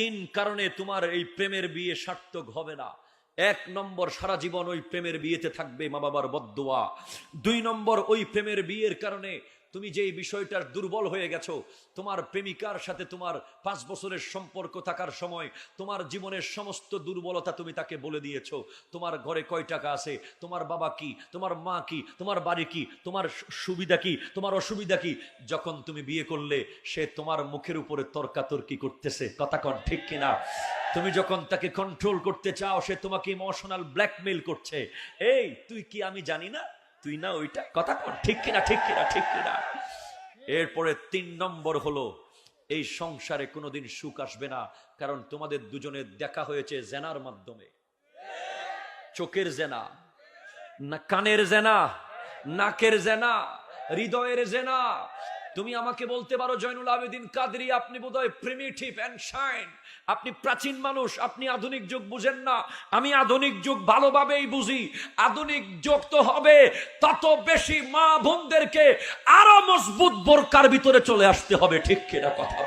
তিন কারণে তোমার এই প্রেমের বিয়ে সার্থক হবে না। এক নম্বর, সারা জীবন ওই প্রেমের বিয়েতে থাকবে মা বাবার বদোয়া দুই নম্বর, ওই প্রেমের বিয়ের কারণে তুমি যেই বিষয়টার দুর্বল হয়ে গেছো, তোমার প্রেমিকার সাথে তোমার পাঁচ বছরের সম্পর্ক থাকার সময়, তোমার জীবনের সমস্ত দুর্বলতা তুমি তাকে বলে দিয়েছ, তোমার ঘরে কয় টাকা আছে, তোমার বাবা কি, তোমার মা কি, তোমার বাড়ি কি, তোমার সুবিধা কি, তোমার অসুবিধা কি? যখন তুমি বিয়ে করলে, সে তোমার মুখের উপরে তর্কাতর্কি করতেছে, কথা কন ঠিক কিনা? তুমি যখন তাকে কন্ট্রোল করতে চাও, সে তোমাকে ইমোশনাল ব্ল্যাকমেল করছে। এই, তুই কি আমি জানি না? তুই না ওইটা, কথা কর, ঠিক কিনা ঠিক কিনা ঠিক কিনা। এরপরে তিন নম্বর হলো, এই সংসারে কোনোদিন সুখ আসবে না, কারণ তোমাদের দুজনের দেখা হয়েছে জেনার মাধ্যমে। চোখের জেনা, না কানের জেনা, নাকের জেনা, হৃদয়ের জেনা তুমি আমাকে বলতে পারো, জয়নুল আবেদিন কাদরি, আপনি বোধহয় প্রিমিটিভ অ্যান্ড শাইন আপনি প্রাচীন মানুষ, আপনি আধুনিক যুগ বুঝেন না। আমি আধুনিক যুগ ভালোভাবেই বুঝি। আধুনিক যুগ তো হবে, তত বেশি মা বোনদেরকে আরও মজবুত বোরকার ভিতরে চলে আসতে হবে। ঠিক কিনা কথা